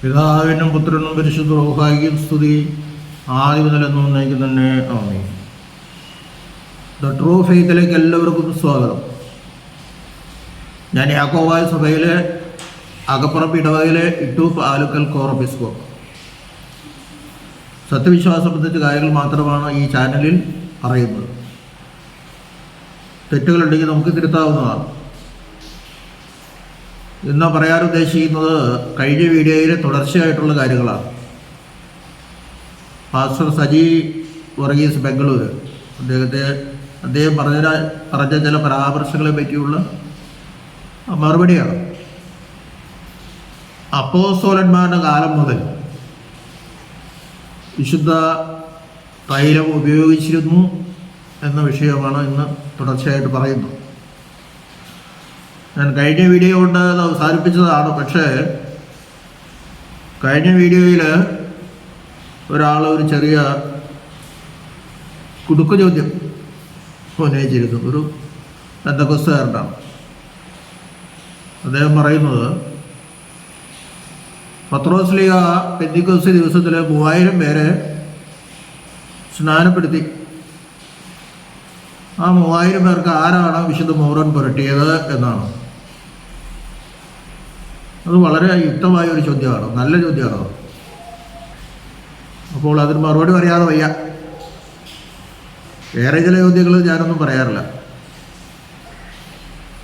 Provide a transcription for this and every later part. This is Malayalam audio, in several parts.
പിതാവിനും പുത്രനും പരിശുദ്ധ റോഹായിക്കും സ്തുതി. ആദ്യം മുതലെന്നും ഒന്നേക്കും തന്നെ. ആമേ ദ ട്രൂ ഫെയ്ത്തിലേക്ക് എല്ലാവർക്കും സ്വാഗതം. ഞാൻ യാക്കോവായ സഭയിലെ അകപ്പുറം ഇടവകയിലെ ഇട്ടൂഫ് ആലുക്കൽ കോറബിസ്കോ സത്യവിശ്വാസം സംബന്ധിച്ച കാര്യങ്ങൾ മാത്രമാണ് ഈ ചാനലിൽ അറിയുന്നത് തെറ്റുകളുണ്ടെങ്കിൽ നമുക്ക് തിരുത്താവുന്നതാണ്. ഇന്ന് പറയാൻ ഉദ്ദേശിക്കുന്നത് കഴിഞ്ഞ വീഡിയോയിലെ തുടർച്ചയായിട്ടുള്ള കാര്യങ്ങളാണ്. പാസ്റ്റർ സജി വർഗീസ് ബംഗളൂർ അദ്ദേഹത്തെ അദ്ദേഹം പറഞ്ഞ പറഞ്ഞ ചില പരാമർശങ്ങളെ പറ്റിയുള്ള മറുപടിയാണ്. അപ്പോസ്തോലന്മാരുടെ കാലം മുതൽ വിശുദ്ധ തൈലം ഉപയോഗിച്ചിരുന്നു എന്ന വിഷയമാണ് ഇന്ന് തുടർച്ചയായിട്ട് പറയുന്നത്. ഞാൻ കഴിഞ്ഞ വീഡിയോ കൊണ്ട് അത് അവസാനിപ്പിച്ചതാണ്. പക്ഷേ കഴിഞ്ഞ വീഡിയോയിൽ ഒരാൾ ഒരു ചെറിയ കുടുക്കു ചോദ്യം ഉന്നയിച്ചിരുന്നു. ഒരു ബന്ധക്കുസ്തുകാരനാണ് അദ്ദേഹം പറയുന്നത് പത്രോസ്ലിക പെന്തിക്കോസ് ദിവസത്തിൽ മൂവായിരം പേരെ സ്നാനപ്പെടുത്തി. ആ മൂവായിരം പേർക്ക് ആരാണ് വിശുദ്ധ മൗറൻ പുരട്ടിയത് എന്നാണ്. അത് വളരെ യുക്തമായ ഒരു ചോദ്യമാണ്. നല്ല ചോദ്യമാണ് അപ്പോൾ അതിന് മറുപടി പറയാതെ വയ്യ. വേറെ ചില ചോദ്യങ്ങൾ ഞാനൊന്നും പറയാറില്ല.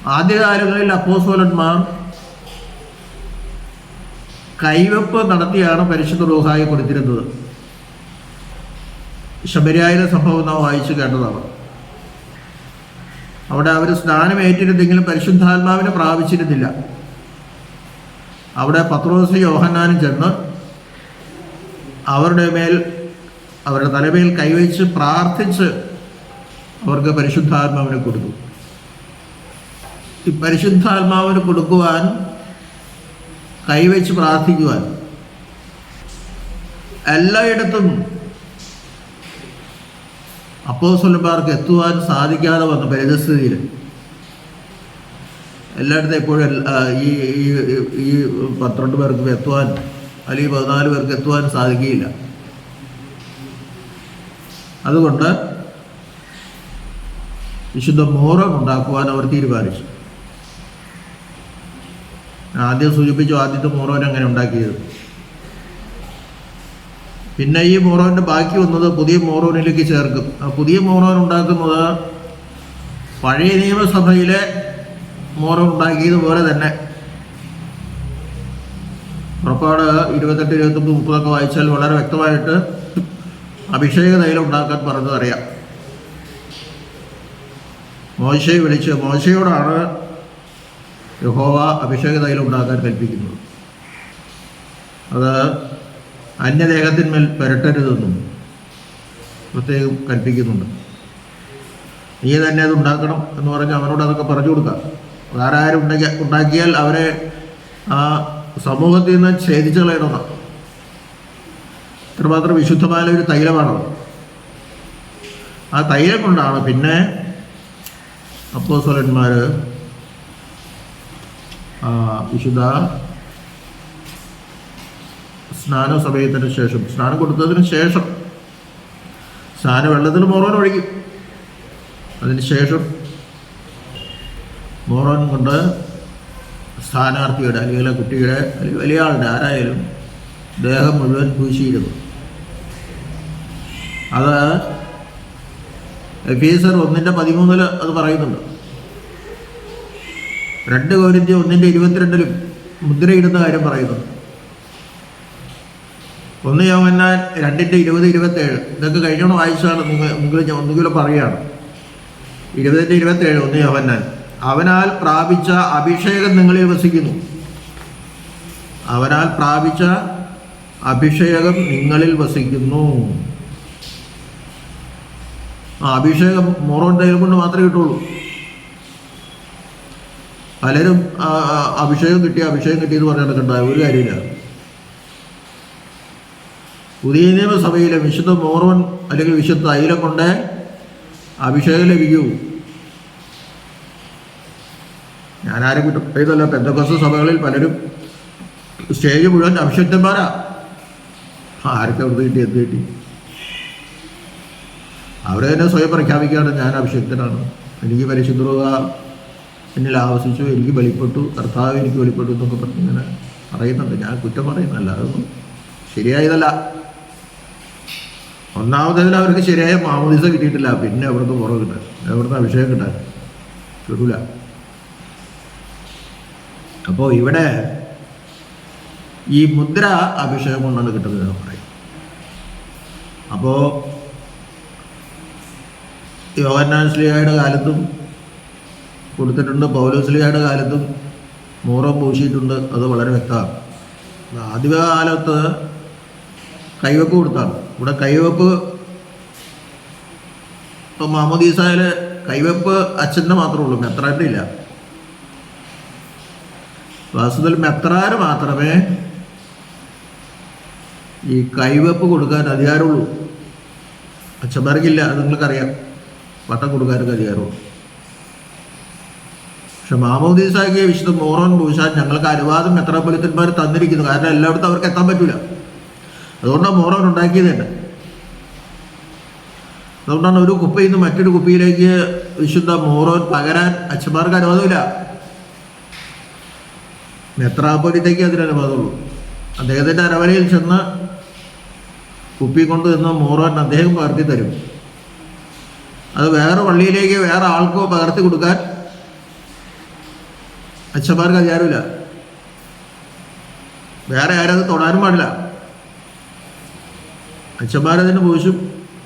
ആദ്യകാലങ്ങളിൽ അപ്പോസോലന്മാർ കൈവെപ്പ് നടത്തിയാണ് പരിശുദ്ധ റൂഹായി കൊടുത്തിരുന്നത്. ശബരിയായിലെ സംഭവം നാം വായിച്ചു കേട്ടതാണ്. അവിടെ അവർ സ്നാനമേറ്റിരുന്നെങ്കിലും പരിശുദ്ധാത്മാവിനെ പ്രാപിച്ചിരുന്നില്ല. അവിടെ പത്രോസ് യോഹന്നാനും ചെന്ന് അവരുടെ മേൽ അവരുടെ തലമേൽ കൈവച്ച് പ്രാർത്ഥിച്ച് അവർക്ക് പരിശുദ്ധാത്മാവിനെ കൊടുത്തു. ഈ പരിശുദ്ധാത്മാവിന് കൊടുക്കുവാൻ കൈവച്ച് പ്രാർത്ഥിക്കുവാൻ എല്ലായിടത്തും അപ്പോസ്വലന്മാർക്ക് എത്തുവാൻ സാധിക്കാതെ വന്ന പരിതസ്ഥിതിയിൽ എല്ലായിടത്തും എപ്പോഴും ഈ ഈ- പന്ത്രണ്ട് പേർക്ക് എത്തുവാൻ അല്ലെങ്കിൽ പതിനാല് പേർക്ക് എത്തുവാൻ സാധിക്കുകയില്ല. അതുകൊണ്ട് വിശുദ്ധ മോഹറം ഉണ്ടാക്കുവാൻ അവർ തീരുമാനിച്ചു. ആദ്യം സൂചിപ്പിച്ചു ആദ്യത്തെ മോറോൻ അങ്ങനെ ഉണ്ടാക്കിയത്. പിന്നെ ഈ മോറോന്റെ ബാക്കി വന്നത് പുതിയ മോറോനിലേക്ക് ചേർക്കും. ആ പുതിയ മോറോൻ ഉണ്ടാക്കുന്നത് പഴയ നിയമസഭയിലെ മോറോൻ ഉണ്ടാക്കിയതുപോലെ തന്നെ. പുറപ്പാട് ഇരുപത്തെട്ട് ഇരുപത്തൊമ്പത് മുപ്പതൊക്കെ വായിച്ചാൽ വളരെ വ്യക്തമായിട്ട് അഭിഷേക തൈലം ഉണ്ടാക്കാൻ പറഞ്ഞു അറിയാം. മോശയെ വിളിച്ച് മോശയോടാണ് യഹോവ അഭിഷേക തൈലം ഉണ്ടാക്കാൻ കൽപ്പിക്കുന്നത്. അത് അന്യദേഹത്തിന്മേൽ പുരട്ടരുതെന്നും പ്രത്യേകം കൽപ്പിക്കുന്നുണ്ട്. നീ തന്നെ അത് ഉണ്ടാക്കണം എന്ന് പറഞ്ഞ് അവനോട് അതൊക്കെ പറഞ്ഞു കൊടുക്കാം. വേറെ ആരും ഉണ്ടാക്കി ഉണ്ടാക്കിയാൽ അവരെ ആ സമൂഹത്തിൽ നിന്ന് ഛേദിച്ചു കളയണമെന്നാണ് ഇത്രമാത്രം വിശുദ്ധമായ ഒരു തൈലമാണത്. ആ തൈലം കൊണ്ടാണ് പിന്നെ അപ്പോസ്വലന്മാർ വിശുദ്ധ സ്നാന സമയത്തിന് ശേഷം സ്നാനം കൊടുത്തതിന് ശേഷം സ്നാന വെള്ളത്തിൽ മോറോൻ ഒഴുകി. അതിന് ശേഷം മോറോൻ കൊണ്ട് സ്ഥാനാർത്ഥിയുടെ അല്ലെങ്കിൽ കുട്ടിയുടെ അല്ലെങ്കിൽ വലിയ ആളുടെ ആരായാലും ദേഹം മുഴുവൻ പൂശിയിരുന്നു അത് എഫീസർ ഒന്നിന്റെ പതിമൂന്നിൽ അത് പറയുന്നുണ്ട്. രണ്ട് കോരിഞ്ച് ഒന്നിന്റെ ഇരുപത്തിരണ്ടിലും മുദ്രയിടുന്ന കാര്യം പറയുന്നുണ്ട്. ഒന്ന് യോഹന്നാൻ രണ്ടിന്റെ ഇരുപത് ഇരുപത്തേഴ്. ഇതൊക്കെ കഴിഞ്ഞോണം വായിച്ചാണ് നിങ്ങൾ നിങ്ങൾ ഒന്നുകിലും പറയുകയാണ്. ഇരുപതിന്റെ ഇരുപത്തേഴ് ഒന്ന് യോഹന്നാൻ. അവനാൽ പ്രാപിച്ച അഭിഷേകം നിങ്ങളിൽ വസിക്കുന്നു. അവനാൽ പ്രാപിച്ച അഭിഷേകം നിങ്ങളിൽ വസിക്കുന്നു. ആ അഭിഷേകം മോറോൻ തൈലം കൊണ്ട് മാത്രമേ കിട്ടുള്ളൂ. പലരും അഭിഷേകം കിട്ടി അഭിഷേകം കിട്ടി കിട്ടിയെന്ന് പറഞ്ഞാൽ ഒരു കാര്യമില്ല. പുതിയ നിയമസഭയിലെ വിശുദ്ധ മോറോൻ അല്ലെങ്കിൽ വിശുദ്ധ തൈലം കൊണ്ട് അഭിഷേകം ലഭിക്കൂ. ആരെ കുറ്റം ഇതല്ല പെന്തക്കോസ് സഭകളിൽ പലരും സ്റ്റേജ് മുഴുവൻ അഭിഷക്തന്മാരാ ആരൊക്കെ അവിടെ കിട്ടി എന്ത് കിട്ടി? അവരെ തന്നെ സ്വയം പ്രഖ്യാപിക്കുകയാണ് ഞാൻ അഭിഷക്തനാണ് എനിക്ക് പരിശുദ്ധത എന്നിൽ ആവശിച്ചു എനിക്ക് വെളിപ്പെട്ടു കർത്താവ് എനിക്ക് വെളിപ്പെട്ടു എന്നൊക്കെ പറഞ്ഞ് ഇങ്ങനെ പറയുന്നുണ്ട്. ഞാൻ കുറ്റം പറയുന്നല്ല അതൊന്നും ശരിയായതല്ല. ഒന്നാമതതിൽ അവർക്ക് ശരിയായ മാമോദിസ കിട്ടിയിട്ടില്ല പിന്നെ അവിടുന്ന് പുറകിട്ട് അവിടുന്ന് അഭിഷേകം കിട്ടാൻ കിട്ടൂല. അപ്പോൾ ഇവിടെ ഈ മുദ്ര അഭിഷേകം കൊണ്ടാണ് കിട്ടുന്നത് എന്ന് പറയും. അപ്പോൾ യോഗനാശ്ലിയായുടെ കാലത്തും കൊടുത്തിട്ടുണ്ട് പൗലോസ്ലിയായുടെ കാലത്തും മൂറം പൂശിയിട്ടുണ്ട് അത് വളരെ വ്യക്തമാണ്. ആദ്യകാലത്ത് കൈവെപ്പ് കൊടുത്താണ്. ഇവിടെ കൈവെപ്പ് ഇപ്പം മാമോദീസയിൽ കൈവെപ്പ് അച്ഛന്റെ മാത്രമേ ഉള്ളൂ മെത്രാന്റെ ഇല്ല വാസ്തുവിൽ മെത്രാർ മാത്രമേ ഈ കൈവെപ്പ് കൊടുക്കാൻ അധികാരമുള്ളൂ. അച്ഛന്മാർക്കില്ല അത് നിങ്ങൾക്കറിയാം. പട്ടം കൊടുക്കാനൊക്കെ അധികാരമുള്ളൂ. പക്ഷെ മാമോദീസാക്കിയ വിശുദ്ധ മോറോൻ പൂശാൻ ഞങ്ങൾക്ക് അനുവാദം മെത്രാപൊലിത്തന്മാർ തന്നിരിക്കുന്നു? കാരണം എല്ലായിടത്തും അവർക്ക് എത്താൻ പറ്റില്ല അതുകൊണ്ടാണ് മോറോൻ ഉണ്ടാക്കിയത് തന്നെ. അതുകൊണ്ടാണ് ഒരു കുപ്പയിൽ നിന്ന് മറ്റൊരു കുപ്പിയിലേക്ക് വിശുദ്ധ മോറോൻ പകരാൻ അച്ഛന്മാർക്ക് അനുവാദമില്ല. മെത്രാപ്പൊലിത്തേക്ക് അതിന് അനുവാദമുള്ളൂ അദ്ദേഹത്തിന്റെ അരവലയിൽ ചെന്ന് കുപ്പി കൊണ്ട് നിന്ന് മോറാൻ അദ്ദേഹം പകർത്തി തരും. അത് വേറെ പള്ളിയിലേക്ക് വേറെ ആൾക്കോ പകർത്തി കൊടുക്കാൻ അച്ഛന്മാർക്ക് അധികാരമില്ല. വേറെ ആരും അത് തൊടാനും പാടില്ല. അച്ഛന്മാരതിന് പൂശും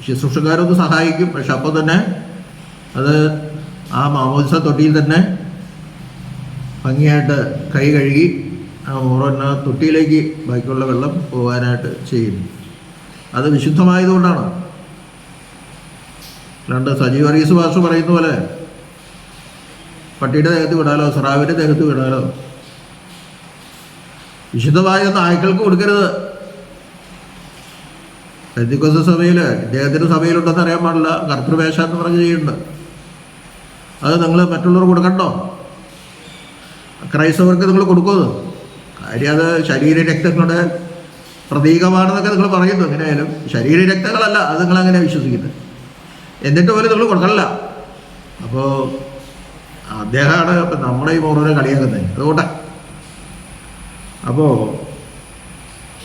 ശുശ്രൂഷക്കാരൊന്ന് സഹായിക്കും. പക്ഷെ അപ്പോൾ തന്നെ അത് ആ മാമോദിസ തൊട്ടിയിൽ തന്നെ ഭംഗിയായിട്ട് കൈ കഴുകി ആ മോറന്ന തൊട്ടിയിലേക്ക് ബാക്കിയുള്ള വെള്ളം പോകാനായിട്ട് ചെയ്യുന്നു. അത് വിശുദ്ധമായതുകൊണ്ടാണ്. രണ്ട് സജീവ് വർഗീസ് ഭാഷ പറയുന്ന പോലെ പട്ടിയുടെ ദേഹത്ത് വിടാലോ സ്രാവിന്റെ ദേഹത്ത് വിടാലോ? വിശുദ്ധമായ നായ്ക്കൾക്ക് കൊടുക്കരുത്. പെന്തിക്കോസ് സഭയിൽ ഇദ്ദേഹത്തിന്റെ സഭയിലുണ്ടെന്ന് അറിയാൻ പാടില്ല. കർത്തൃവേഷ എന്ന് പറഞ്ഞ് ചെയ്യുന്നുണ്ട്. അത് നിങ്ങൾ മറ്റുള്ളവർ കൊടുക്കണ്ടോ? ക്രൈസ്തവർക്ക് നിങ്ങൾ കൊടുക്കുന്നത് കാര്യം അത് ശരീര രക്തങ്ങളുടെ പ്രതീകമാണെന്നൊക്കെ നിങ്ങൾ പറയുന്നു. എങ്ങനെയായാലും ശരീര രക്തങ്ങളല്ല അത് നിങ്ങൾ അങ്ങനെ വിശ്വസിക്കുന്നത്. എന്നിട്ട് പോലും നിങ്ങൾ കൊടുക്കണില്ല. അപ്പോൾ അദ്ദേഹമാണ് ഇപ്പം നമ്മുടെ ഈ മോറോനെ കളിയാക്കുന്നത്. അതുകൊണ്ടാ അപ്പോൾ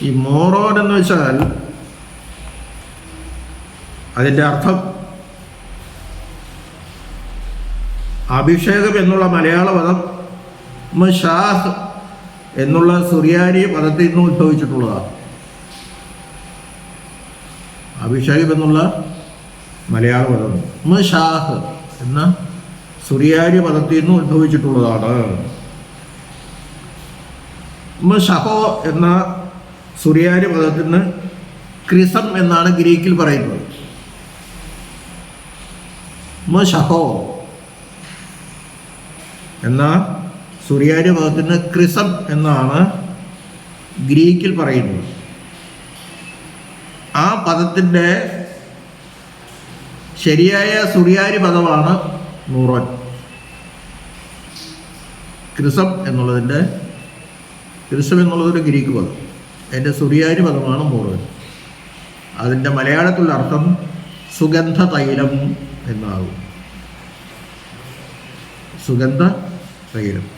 ഈ മോറോൻ എന്ന് വെച്ചാൽ അതിന്റെ അർത്ഥം അഭിഷേകം എന്നുള്ള മലയാള പദം ഷാഹ് എന്നുള്ള സുറിയാനി പദത്തിൽ നിന്ന് ഉത്ഭവിച്ചിട്ടുള്ളതാണ് അഭിഷേകം എന്നുള്ള മലയാള പദം. ഷാഹ് എന്ന സുറിയാനി പദത്തിൽ നിന്ന് ഉത്ഭവിച്ചിട്ടുള്ളതാണ്. ഷഹോ എന്ന സുറിയാനി പദത്തിന് ക്രിസം എന്നാണ് ഗ്രീക്കിൽ പറയുന്നത്. ഷഹോ എന്ന സുറിയാനി പദത്തിന് ക്രിസം എന്നാണ് ഗ്രീക്കിൽ പറയുന്നത്. ആ പദത്തിന്റെ ശരിയായ സുറിയാരി പദമാണ് നൂറോൻ. ക്രിസം എന്നുള്ളതിന്റെ ക്രിസം എന്നുള്ളതൊരു ഗ്രീക്ക് പദം. അതിന്റെ സുറിയാരി പദമാണ് നൂറോൻ. അതിന്റെ മലയാളത്തിലുള്ള അർത്ഥം സുഗന്ധ തൈലം എന്നാകും. സുഗന്ധ തൈലം.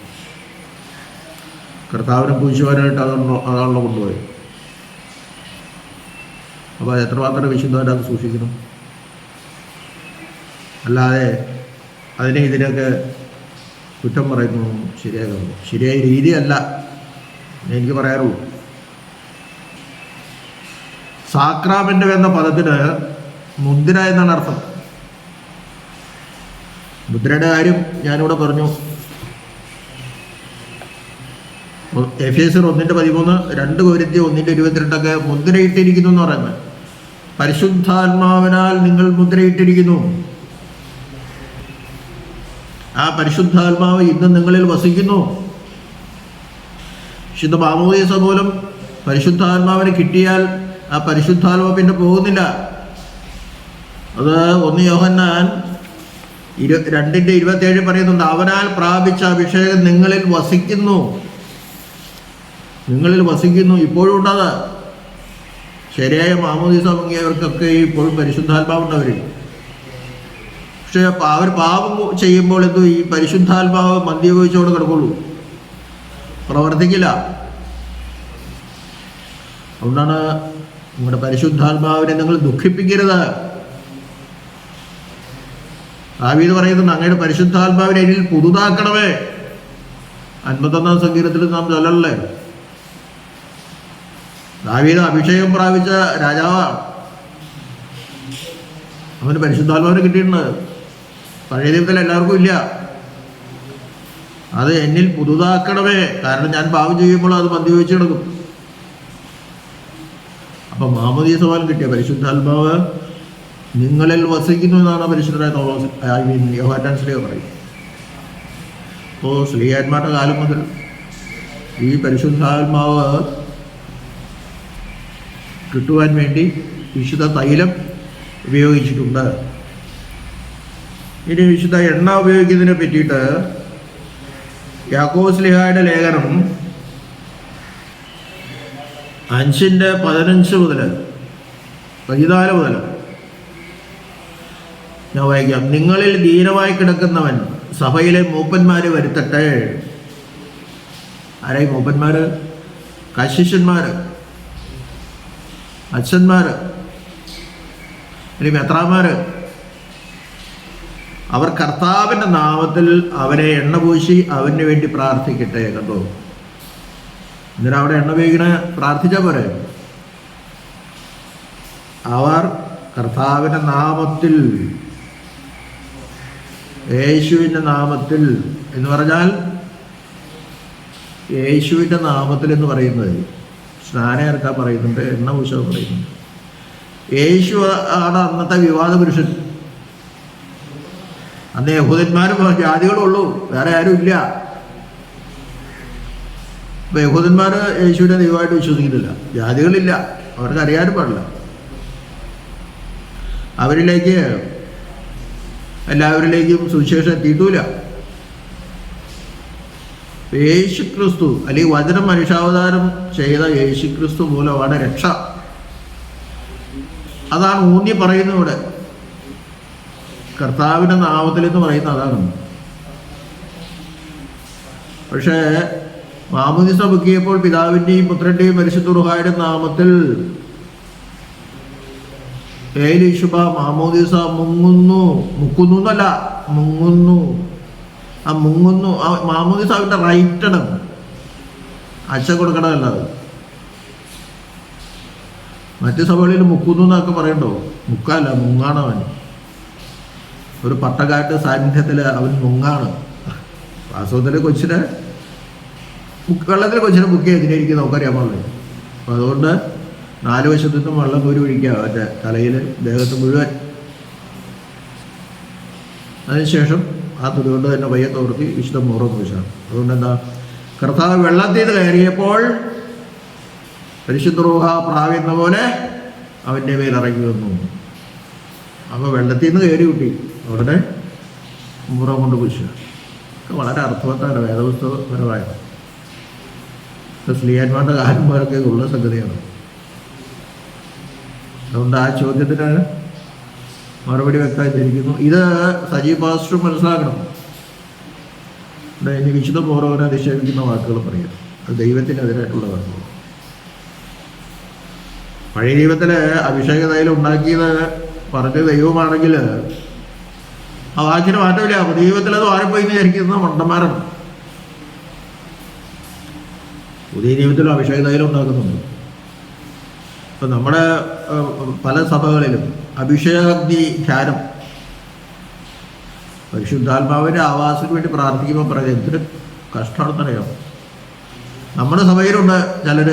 കർത്താവിനെ പൂജിക്കുവാനായിട്ട് അതാണല്ലോ അതാണല്ലോ കൊണ്ടുപോയത്. അപ്പോൾ എത്രമാത്രം വിശുദ്ധമായിട്ട് അത് സൂക്ഷിക്കണം? അല്ലാതെ അതിനെ ഇതിനൊക്കെ കുറ്റം പറയുന്നു ശരിയാകുന്നു ശരിയായ രീതിയല്ല എനിക്ക് പറയാറുള്ളൂ. സാക്രാമെന്റ് എന്ന പദത്തിന് മുദ്ര എന്നാണ് അർത്ഥം. മുദ്രയുടെ കാര്യം ഞാനിവിടെ പറഞ്ഞു. എഫ് എസ് ഒന്നിന്റെ പതിമൂന്ന് രണ്ട് കോരിന്തി ഒന്നിന്റെ ഇരുപത്തിരണ്ടൊക്കെ മുദ്രയിട്ടിരിക്കുന്നു എന്ന് പറയുന്നത്. പരിശുദ്ധാത്മാവിനാൽ നിങ്ങൾ മുദ്രയിട്ടിരിക്കുന്നു. ആ പരിശുദ്ധാത്മാവ് ഇന്ന് നിങ്ങളിൽ വസിക്കുന്നു. വിശുദ്ധ മാമോദീസ മൂലം പരിശുദ്ധാത്മാവിന് കിട്ടിയാൽ ആ പരിശുദ്ധാത്മാവ് പിന്നെ പോകുന്നില്ല. അത് ഒന്ന് യോഹന്നാൻ ഇരു രണ്ടിന്റെ ഇരുപത്തേഴ് പറയുന്നുണ്ട് അവനാൽ പ്രാപിച്ച അഭിഷേകം നിങ്ങളിൽ വസിക്കുന്നു. നിങ്ങളിൽ വസിക്കുന്നു. ഇപ്പോഴും ഉണ്ടത് ശരിയായ മാമോദീസ മുങ്ങിയവർക്കൊക്കെ ഇപ്പോഴും പരിശുദ്ധാത്മാവുണ്ടവരിൽ. പക്ഷെ അവർ പാപം ചെയ്യുമ്പോൾ എന്തോ ഈ പരിശുദ്ധാത്മാവ് മദ്യപിച്ചോട് കിടക്കുള്ളൂ. പ്രവർത്തിക്കില്ല. അതുകൊണ്ടാണ് നിങ്ങളുടെ പരിശുദ്ധാത്മാവിനെ നിങ്ങൾ ദുഃഖിപ്പിക്കരുത്. ദാവീദ് പറയുന്നത് അങ്ങയുടെ പരിശുദ്ധാത്മാവിനെ എന്നിൽ പുതുതാക്കണമേ. അൻപത്തൊന്നാം സംഗീതത്തിൽ നാം ചൊല്ലല്ലേ ദാവീദ് അഭിഷേകം പ്രാപിച്ച രാജാവാണ് അവന് പരിശുദ്ധാത്മാവിന് കിട്ടിയിട്ടുണ്ട്. പഴയ ദൈവത്തിൽ എല്ലാവർക്കും ഇല്ല. അത് എന്നിൽ പുതുതാക്കണമേ. കാരണം ഞാൻ പാവം ചെയ്യുമ്പോൾ അത് മദ്യപിച്ച് കിടക്കും. അപ്പം മാമതീയ സവാലം കിട്ടിയ പരിശുദ്ധാത്മാവ് നിങ്ങളിൽ വസിക്കുന്നു എന്നാണ് പരിശുദ്ധരായ തോമസ് ഐ മീൻ യോഹാറ്റാൻ ശ്രീ പറയും അപ്പോൾ ശ്രീയാന്മാരുടെ കാലം മുതൽ ഈ പരിശുദ്ധാത്മാവ് കിട്ടുവാൻ വേണ്ടി വിശുദ്ധ തൈലം ഉപയോഗിച്ചിട്ടുണ്ട്. ഇനി വിശുദ്ധ എണ്ണ ഉപയോഗിക്കുന്നതിനെ പറ്റിയിട്ട് യാക്കോസ്ലിഹായുടെ ലേഖനം അഞ്ചിന്റെ പതിനഞ്ച് മുതൽ പതിനാല് മുതൽ ഞാൻ വായിക്കാം. നിങ്ങളിൽ ദീനമായി കിടക്കുന്നവൻ സഭയിലെ മൂപ്പന്മാർ വരുത്തട്ടെ. ആരായി മൂപ്പന്മാർ കശിഷ്യന്മാര്. അച്ഛന്മാര് ഇനി മെത്രാമാർ അവർ കർത്താവിന്റെ നാമത്തിൽ അവനെ എണ്ണ പൂശി അവന് വേണ്ടി പ്രാർത്ഥിക്കട്ടെ കണ്ടോ? എന്തിനാ അവിടെ എണ്ണ ഉപയോഗിക്കണ? പ്രാർത്ഥിച്ചാൽ പോരെ. അവർ കർത്താവിന്റെ നാമത്തിൽ യേശുവിന്റെ നാമത്തിൽ എന്ന് പറഞ്ഞാൽ യേശുവിന്റെ നാമത്തിൽ എന്ന് പറയുന്നത് സ്നാനം പറയുന്നുണ്ട് എണ്ണ പൂശം പറയുന്നുണ്ട്. യേശു ആണ് അന്നത്തെ വിവാദ പുരുഷൻ അന്ന് യഹൂദന്മാരും ജാതികളും ഉള്ളൂ വേറെ ആരും ഇല്ല. ഇപ്പൊ യഹൂദന്മാർ യേശുവിനെ ദൈവമായിട്ട് വിശ്വസിക്കുന്നില്ല. ജാതികളില്ല അവർക്ക് അറിയാനും പാടില്ല. അവരിലേക്ക് എല്ലാവരിലേക്കും സുവിശേഷം എത്തിയിട്ടില്ല യേശുക്രിസ്തു അല്ലെങ്കിൽ വചനം മനുഷ്യാവതാരം ചെയ്ത യേശുക്രിസ്തു മൂലമാണ് രക്ഷ. അതാണ് ഊന്നി പറയുന്നത് ഇവിടെ. കർത്താവിന്റെ നാമത്തിൽ എന്ന് പറയുന്ന അതാണ്. പക്ഷേ മാമുദിസ മുക്കിയപ്പോൾ പിതാവിന്റെയും പുത്രന്റെയും പരിശുദ്ധുറുഹായുടെ നാമത്തിൽ ഏലിശുബ മാമോദിസ മുങ്ങുന്നു മുക്കുന്നു എന്നല്ല മുങ്ങുന്നു. ആ മുങ്ങുന്നു ആ മാമോദിസ അവന്റെ റൈറ്റണം അച്ഛ കൊടുക്കണമല്ല അത്. മറ്റ് സഭകളിൽ മുക്കുന്നു എന്നൊക്കെ പറയണ്ടോ? മുക്കല്ല മുങ്ങാണ് അവൻ. ഒരു പട്ടകാട്ട് സാന്നിധ്യത്തിൽ അവൻ മുങ്ങാണ്. വാസ്തവത്തിൽ കൊച്ചിനെ വെള്ളത്തിലെ കൊച്ചിനെ മുക്കി എതിരായിരിക്കും നമുക്കറിയാൻ പാടില്ല അതുകൊണ്ട് നാല് വശത്തു നിന്നും വെള്ളം കോരി ഒഴിക്കുക അവന്റെ തലയിൽ ദേഹത്ത് മുഴുവൻ. അതിനുശേഷം ആ തുണി കൊണ്ട് തന്നെ പയ്യെ തോർത്തി വിശുദ്ധ മുറം വെച്ചാണ്. അതുകൊണ്ട് എന്താ കർത്താവ് വെള്ളത്തിൽ കയറിയപ്പോൾ പരിശുദ്ധ റൂഹ പോലെ അവന്റെ മേൽ ഇറങ്ങി വന്നു. അപ്പോൾ വെള്ളത്തിൽ നിന്ന് കയറി കിട്ടി. അവരുടെ മുറ കൊണ്ട് പൂശുക വളരെ അർത്ഥവത്താണ് വേദപുസ്തകപരമായത് സ്ലീയന്മാരുടെ കാലന്മാരൊക്കെ ഉള്ള സംഗതിയാണ്. അതുകൊണ്ട് ആ ചോദ്യത്തിന് മറുപടി വ്യക്തമായി ധരിക്കുന്നു ഇത് സജീവ് പാസ്റ്റർ മനസ്സിലാക്കണം. വിശുദ്ധ പൂർവനെ നിക്ഷേപിക്കുന്ന വാക്കുകൾ പറയുക. അത് ദൈവത്തിനെതിരായിട്ടുള്ള വാക്കുകൾ. പഴയ ദൈവത്തിൽ അഭിഷേക തൈലം ഉണ്ടാക്കിയത് പറഞ്ഞ ദൈവമാണെങ്കിൽ ആ വാക്കിന് മാറ്റമില്ല. അപ്പൊ ദൈവത്തിൽ അത് മാറിപ്പോയി വിചാരിക്കുന്നത് വിചാരിക്കുന്ന മണ്ടന്മാരാണ്. പുതിയ ജീവിതത്തിലും അഭിഷേക തൈലം ഉണ്ടാക്കുന്നുണ്ട്. ഇപ്പം നമ്മുടെ പല സഭകളിലും അഭിഷേകാഗ്നി ധ്യാനം പരിശുദ്ധാത്മാവിന്റെ ആവാസത്തിന് വേണ്ടി പ്രാർത്ഥിക്കുമ്പോൾ പറയുന്നത് എന്തൊരു കഷ്ടമാണെന്നറിയാം നമ്മുടെ സഭയിലുണ്ട് ചിലർ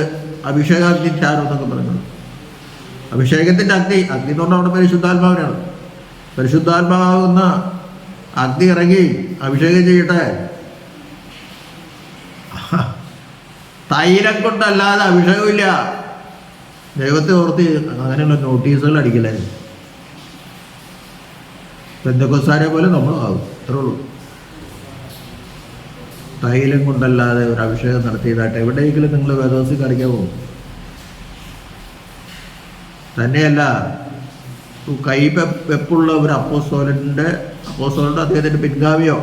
അഭിഷേകാഗ്നി ധ്യാനം എന്നൊക്കെ പറയുന്നത്. അഭിഷേകത്തിന്റെ അഗ്നി അഗ്നി എന്ന് പറഞ്ഞാൽ അവിടെ പരിശുദ്ധാത്മാവിനാണ്. പരിശുദ്ധാത്മാവുന്ന അഗ്നി ഇറങ്ങി അഭിഷേകം ചെയ്യട്ടെ. തൈരം കൊണ്ടല്ലാതെ അഭിഷേകമില്ല. ദൈവത്തെ ഓർത്ത് അങ്ങനെയുള്ള നോട്ടീസുകൾ അടിക്കില്ലേ ബന്ധക്കൊസാരെ പോലെ നമ്മളും ആകും അത്രേ ഉള്ളൂ. തൈലം കൊണ്ടല്ലാതെ ഒരു അഭിഷേകം നടത്തിയതായിട്ട് എവിടെയെങ്കിലും നിങ്ങൾ വേദവസി കാണിക്കാമോ തന്നെയല്ല കൈ വെപ്പുള്ള ഒരു അപ്പോസ്തോലന്റെ അപ്പോസ്തോലന്റെ അദ്ദേഹത്തിന്റെ പിൻഗാമിയോ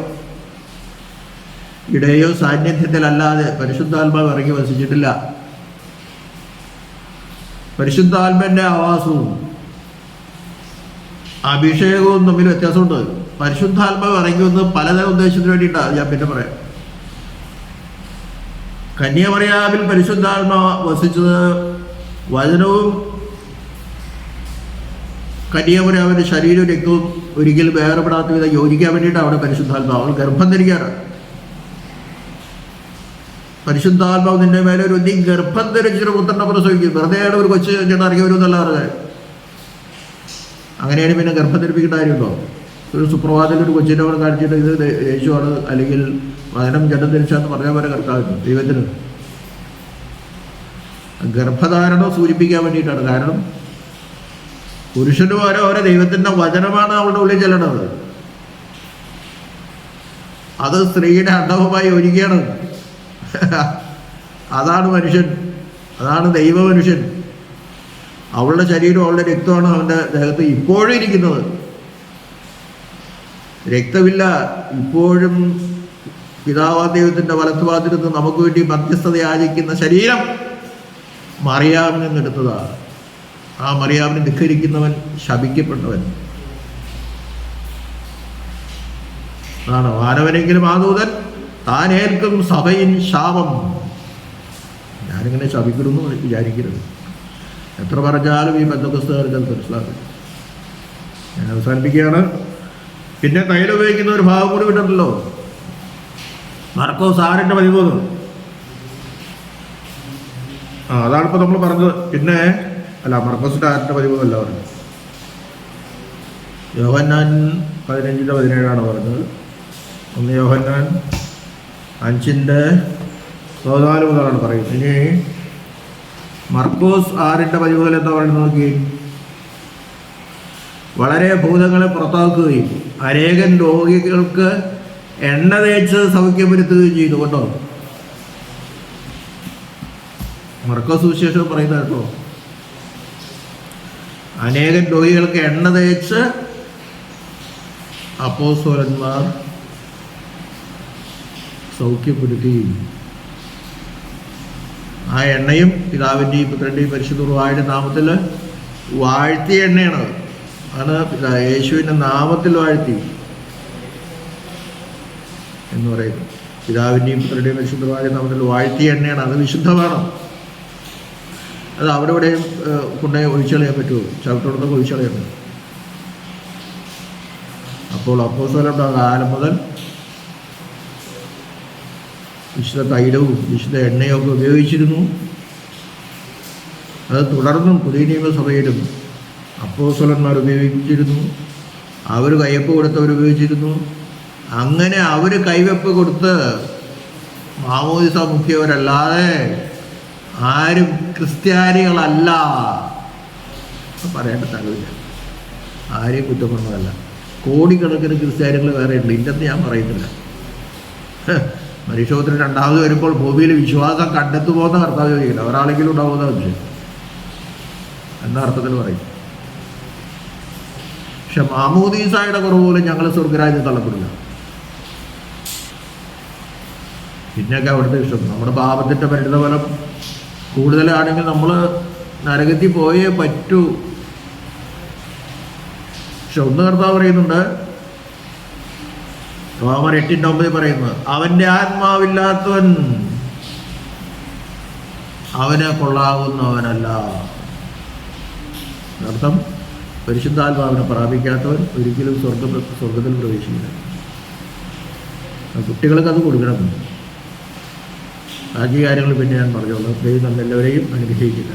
ഇടയോ സാന്നിധ്യത്തിലല്ലാതെ പരിശുദ്ധാത്മാവ് ഇറങ്ങി വസിച്ചിട്ടില്ല. പരിശുദ്ധാത്മന്റെ ആവാസവും അഭിഷേകവും തമ്മിൽ വ്യത്യാസമുണ്ട് പരിശുദ്ധാത്മാവ് ഇറങ്ങി വന്ന് പലതരം ഉദ്ദേശത്തിന് വേണ്ടിയിട്ടാണ് ഞാൻ പിന്നെ പറയാം. കന്യാമറിയാവിൽ പരിശുദ്ധാത്മ വസിച്ചത് വചനവും കന്യാമറിയാവിന്റെ ശരീരവും രക്തവും ഒരിക്കലും വേർപെടാത്ത വിധം യോജിക്കാൻ വേണ്ടിയിട്ട് അവിടെ പരിശുദ്ധാത്മാവ്. അവൾ ഗർഭം ധരിക്കാറ് പരിശുദ്ധാത്മാവ് നിന്റെ മേലെ ഒരു നീ ഗർഭം ധരിച്ചൊരു പുത്രനെ പ്രസവിക്കും വെറുതെയാണ് ഒരു കൊച്ചു ചേട്ടൻ ഇറങ്ങി വരുമെന്നല്ല പറഞ്ഞത്. അങ്ങനെയാണ് പിന്നെ ഗർഭം ധരിപ്പിക്കേണ്ട കാര്യമുണ്ടോ? ഒരു സുപ്രഭാതത്തിൽ ഒരു കൊച്ചിന്റെ അവിടെ കാണിച്ചിട്ട് ഇത് യേശുവാണ് അല്ലെങ്കിൽ മകനം ജഡം ധരിച്ചാന്ന് പറഞ്ഞാൽ പോലെ കർത്താവിന് ദൈവത്തിന്. ഗർഭധാരണം സൂചിപ്പിക്കാൻ വേണ്ടിയിട്ടാണ്. കാരണം പുരുഷന് ഓരോ ഓരോ ദൈവത്തിന്റെ വചനമാണ് അവളുടെ ഉള്ളിൽ ചെല്ലണത്. അത് സ്ത്രീയുടെ അണ്ടവുമായി ഒരുക്കുകയാണ് അതാണ് മനുഷ്യൻ. അതാണ് ദൈവ മനുഷ്യൻ അവളുടെ ശരീരം അവളുടെ രക്തമാണ് അവന്റെ ദേഹത്ത് ഇപ്പോഴും ഇരിക്കുന്നത്. രക്തമില്ല ഇപ്പോഴും പിതാവാ ദൈവത്തിന്റെ വലത്തുഭാഗത്തിരുന്ന് നമുക്ക് വേണ്ടി മധ്യസ്ഥത യാചിക്കുന്ന ശരീരം മറിയാമിൽ നിന്നെടുത്തതാണ്. ആ മറിയാമിനെ ധിക്കരിക്കുന്നവൻ ശപിക്കപ്പെട്ടവൻ. അതാണ് മാനവനെങ്കിലും ആ ദൂതൻ താനേൽക്കും സഭയിൻ ശാപം. ഞാനിങ്ങനെ ശപിക്കണമെന്ന് വിചാരിക്കരുത്. എത്ര പറഞ്ഞാലും ഈ ബന്ധുക്കസ്തുകാർക്ക് മനസ്സിലാക്കും ഞാൻ അവസാനിപ്പിക്കുകയാണ്. പിന്നെ തൈലം ഉപയോഗിക്കുന്ന ഒരു ഭാഗം കൂടി വിട്ടിട്ടല്ലോ മറക്കോ സാറിന്റെ പതിമൂന്ന്? ആ അതാണ് ഇപ്പോൾ നമ്മൾ പറഞ്ഞത്. പിന്നെ അല്ല മർക്കോസിന്റെ ആറിന്റെ പതിമൂന്നല്ല പറഞ്ഞത്. യോഹന്നാൻ പതിനഞ്ചിന്റെ പതിനേഴാണ് പറഞ്ഞത്. ഒന്ന് യോഹന്നാൻ അഞ്ചിന്റെ പതിനാല് മുതലാണ് പറയുന്നത്. ഇനി മർക്കോസ് ആറിന്റെ പതിവുകൾ എന്താ പറയുന്നത് നോക്കി? വളരെ ഭൂതങ്ങളെ പുറത്താക്കുകയും അനേകൻ രോഗികൾക്ക് എണ്ണ തേച്ച് സൗഖ്യം വരുത്തുകയും ചെയ്തു കേട്ടോ. മർക്കോസ് വിശേഷം പറയുന്ന കേട്ടോ. അനേകൻ രോഗികൾക്ക് എണ്ണ തേച്ച് അപ്പോസോരന്മാർ സൗഖ്യപ്പെടുത്തുകയും ആ എണ്ണയും പിതാവിന്റെയും പുത്രന്റെയും പരിശുദ്ധമായ നാമത്തിൽ വാഴ്ത്തിയ എണ്ണയാണ് ആണ് യേശുവിന്റെ നാമത്തിൽ വാഴ്ത്തി എന്ന് പറയുന്നു പിതാവിന്റെയും പുത്രന്റെയും പരിശുദ്ധമായ നാമത്തിൽ വാഴ്ത്തിയ എണ്ണയാണ്. അത് വിശുദ്ധമാണ്. അത് അവിടെ ഇവിടെയും കൊണ്ടേ ഒഴിച്ചളയാൻ പറ്റുമോ? ചവിട്ടോടത്തൊക്കെ ഒഴിച്ചളയുന്നു അപ്പോൾ അപ്പോസ്തലരുടെ കാലം മുതൽ വിശുദ്ധ തൈലവും വിശുദ്ധ എണ്ണയൊക്കെ ഉപയോഗിച്ചിരുന്നു. അത് തുടർന്നും പുതിയ നിയമസഭയിലും അപ്പോസ്വലന്മാർ ഉപയോഗിച്ചിരുന്നു. അവർ കയ്യപ്പ് കൊടുത്തവർ ഉപയോഗിച്ചിരുന്നു. അങ്ങനെ അവർ കൈവെപ്പ് കൊടുത്ത് മാമോദിസ മുഖ്യവരല്ലാതെ ആരും ക്രിസ്ത്യാനികളല്ല. പറയേണ്ട തലവില്ല. ആരെയും കുറ്റം പറഞ്ഞതല്ല. കോടിക്കണക്കിന് ക്രിസ്ത്യാനികൾ വേറെ ഉണ്ട് ഇല്ലെന്ന് ഞാൻ പറയുന്നില്ല. മനുഷ്യത്തിന് രണ്ടാമത് വരുമ്പോൾ ഭൂമിയിൽ വിശ്വാസം കണ്ടെത്തുമോന്ന് കർത്താവ് ചോദിക്കില്ല. ഒരാളെങ്കിലും ഉണ്ടാവുന്ന വിഷയം എന്ന അർത്ഥത്തിൽ പറയും. പക്ഷെ മാമൂദീസായുടെ കുറവ് പോലും ഞങ്ങൾ സ്വർഗരാജ്യം തള്ളപ്പെടില്ല പിന്നെയൊക്കെ അവിടുത്തെ ഇഷ്ടം നമ്മുടെ പാപത്തിന്റെ പരിണിതഫലം കൂടുതലാണെങ്കിൽ നമ്മൾ നരകത്തിൽ പോയേ പറ്റൂ. പക്ഷെ ഒന്ന് കർത്താവ് പറയുന്നുണ്ട് റോമർ എട്ടിന്റെ ഒമ്പത് പറയുന്നത് അവന്റെ ആത്മാവില്ലാത്തവൻ അവനെ കൊള്ളാവുന്നവനല്ല. അർത്ഥം പരിശുദ്ധാത്മാവിനെ പ്രാപിക്കാത്തവൻ ഒരിക്കലും സ്വർഗ സ്വർഗത്തിൽ പ്രവേശിക്കില്ല. കുട്ടികൾക്ക് അത് കൊടുക്കണം. ബാക്കി കാര്യങ്ങൾ പിന്നെ ഞാൻ പറഞ്ഞോളാം. ദൈവം നമ്മളെല്ലാവരെയും അനുഗ്രഹിക്കില്ല